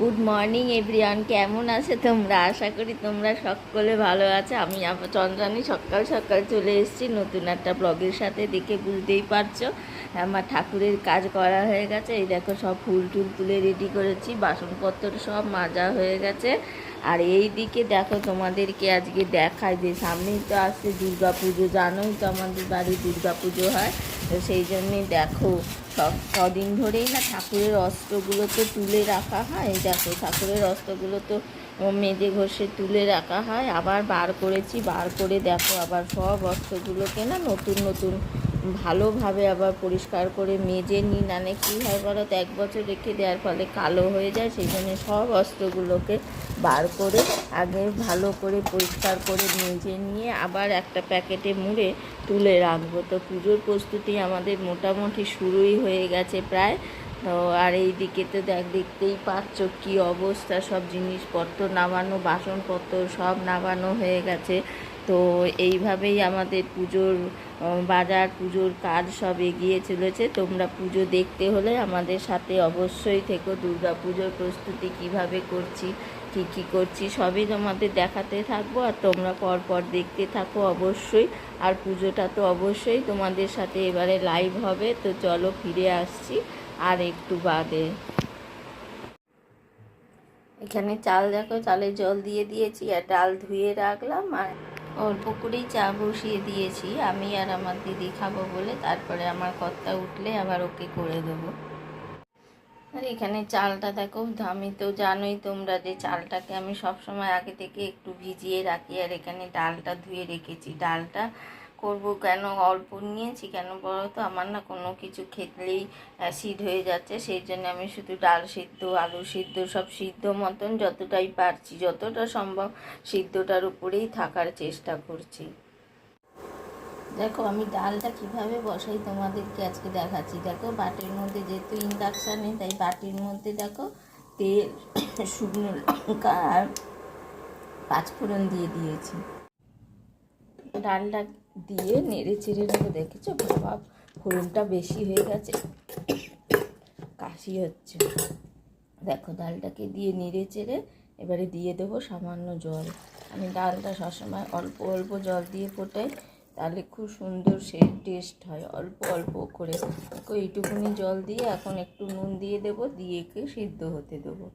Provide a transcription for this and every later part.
Good morning everyone কেমন আছে তোমরা? আশা করি তোমরা সকলে ভালো আছে। আমি চন্দ্রানী সকাল সকাল চলে এসেছি। নতুন একটা ব্লগের সাথে, দেখে বুঝতেই পারছ। আমার ঠাকুরের কাজ করা হয়ে গেছে। এই দেখো, সব ফুল টুল তুলে রেডি করেছি। বাসনপত্র সব মাজা হয়ে গেছে। আর এই দিকে দেখো, তোমাদেরকে আজকে দেখায় যে সামনেই তো আসছে দুর্গা পুজো জানোই তো আমাদের বাড়ি দুর্গা পুজো হয়। তো সেই জন্যে দেখো, সব কদিন ধরেই না ঠাকুরের অস্ত্রগুলো তো তুলে রাখা হয়। দেখো, ঠাকুরের অস্ত্রগুলো তো মেজে ঘষে তুলে রাখা হয়। আবার বার করেছি, বার করে দেখো আবার সব অস্ত্রগুলোকে না নতুন নতুন ভালোভাবে আবার পরিষ্কার করে মেজে নিই। নানে কী হয় বলো তো, এক বছর রেখে দেওয়ার ফলে কালো হয়ে যায়, সেই জন্য সব অস্ত্রগুলোকে বার করে আগে ভালো করে পরিষ্কার করে মেজে নিয়ে আবার একটা প্যাকেটে মুড়ে তুলে রাখব। তো পুজোর প্রস্তুতি আমাদের মোটামুটি শুরুই হয়ে গেছে প্রায়। তো আর এই দিকে তো দেখ, দেখতেই পাচ্ছ কী অবস্থা, সব জিনিসপত্র নামানো, বাসনপত্র সব নামানো হয়ে গেছে। তো এইভাবেই আমাদের পুজোর বাজার, পুজোর কাজ সব এগিয়ে চলেছে। তোমরা পুজো দেখতে হলে আমাদের সাথে অবশ্যই থেকো। দুর্গা পুজোর প্রস্তুতি কীভাবে করছি, কী কী করছি, সবই তোমাদের দেখাতে থাকব। আর তোমরা পরপর দেখতে থাকো অবশ্যই। আর পুজোটা তো অবশ্যই তোমাদের সাথে এবারে লাইভ হবে। তো চলো ফিরে আসছি আর একটু বাদে। এখানে চাল দেখো, চালে জল দিয়ে দিয়েছি আর ডাল ধুয়ে রাখলাম। আর অল্প করেই চা বসিয়ে দিয়েছি। আমি আর আমার দিদি খাব বলে তারপরে আমার কর্তা উঠলে আবার ওকে করে দেবো। আর এখানে চালটা দেখো, আমি তো জানোই তোমরা যে চালটাকে আমি সব সময় আগে থেকে একটু ভিজিয়ে রাখি, আর এখানে ডালটা ধুয়ে রেখেছি। ডালটা করব, কেন অল্প নিয়েছি, কেন বলো তো? আমার না কোনো কিছু খেতলেই অ্যাসিড হয়ে যাচ্ছে, সেই জন্য আমি শুধু ডাল সিদ্ধ, আলু সিদ্ধ, সব সিদ্ধ মতন যতটাই পারছি, যতটা সম্ভব সিদ্ধটার উপরেই থাকার চেষ্টা করছি। দেখো, আমি ডালটা কীভাবে বসাই তোমাদেরকে আজকে দেখাচ্ছি। দেখো, বাটির মধ্যে যেহেতু ইন্ডাকশানে তাই বাটির মধ্যে দেখো তেল, শুকনো লঙ্কা আর পাঁচফোড়ন দিয়ে দিয়েছি। ডালটা দিয়ে নেড়ে চেড়ে নেব দেখেছ? বাবা, ফোড়নটা বেশি হয়ে গেছে। কাশি হচ্ছে। দেখো, ডালটাকে দিয়ে নেড়ে চেড়ে এবারে দিয়ে দেবো সামান্য জল। আমি ডালটা সবসময় অল্প অল্প জল দিয়ে ফোটাই, তাহলে খুব সুন্দর সে টেস্ট হয়। অল্প অল্প করে। এইটুকুনি জল দিয়ে এখন একটু নুন দিয়ে দেবো, দিয়ে সিদ্ধ হতে দেবো।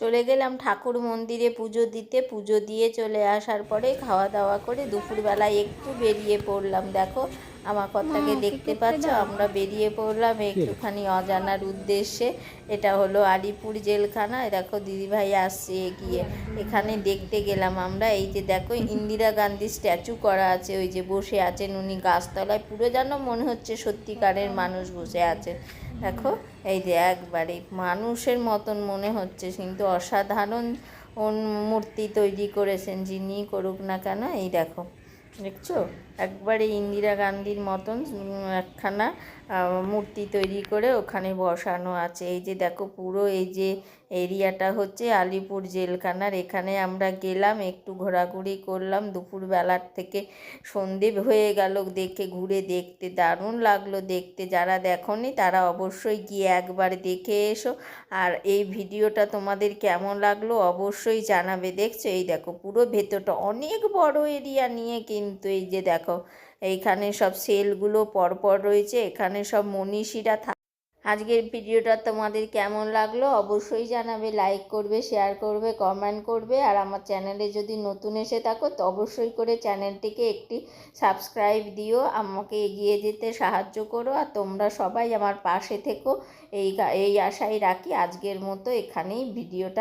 চলে গেলাম ঠাকুর মন্দিরে পুজো দিতে। পুজো দিয়ে চলে আসার পরে খাওয়া দাওয়া করে দুপুরবেলায় একটু বেরিয়ে পড়লাম, দেখো। আমার কর্তাকে দেখতে পাচ্ছ আমরা বেরিয়ে পড়লাম একটুখানি অজানার উদ্দেশ্যে। এটা হলো আলিপুর জেলখানা। এই দেখো দিদিভাই আসছে এগিয়ে। এখানে দেখতে গেলাম আমরা এই যে দেখো ইন্দিরা গান্ধী স্ট্যাচু করা আছে ওই যে বসে আছেন উনি গাছতলায়। পুরো যেন মনে হচ্ছে সত্যিকারের মানুষ বসে আছেন। দেখো এই যে একবারে মানুষের মতন মনে হচ্ছে কিন্তু অসাধারণ মূর্তি তৈরি করেছেন যিনি করুক না কেন এই দেখো। দেখছ? একবারে ইন্দিরা গান্ধীর মতন একখানা মূর্তি তৈরি করে ওখানে বসানো আছে। এই যে দেখো পুরো এই যে এরিয়াটা হচ্ছে আলিপুর জেলখানার। এখানে আমরা গেলাম, একটু ঘোরাঘুরি করলাম। দুপুরবেলার থেকে সন্ধে হয়ে গেল। দেখে, ঘুরে দেখতে দারুণ লাগল। দেখতে যারা দেখনি, তারা অবশ্যই গিয়ে একবার দেখে এসো। আর এই ভিডিওটা তোমাদের কেমন লাগল অবশ্যই জানাবে। দেখছ, এই দেখো, পুরো ভেতরটা অনেক বড় এরিয়া নিয়ে কিন্তু এই যে দেখো, এইখানে সব সেলগুলো পরপর রয়েছে। এখানে সব মনীষীরা আজকের ভিডিওটা তোমাদের কেমন লাগল অবশ্যই জানাবে লাইক করবে শেয়ার করবে কমেন্ট করবে। আর আমার চ্যানেলে যদি নতুন এসে থাকো তো অবশ্যই করে চ্যানেলটিকে একটি সাবস্ক্রাইব দিও। আমাকে এগিয়ে যেতে সাহায্য করো। আর তোমরা সবাই আমার পাশে থেকো। এই এই আশাই রাখি। আজকের মতো এখানেই ভিডিওটা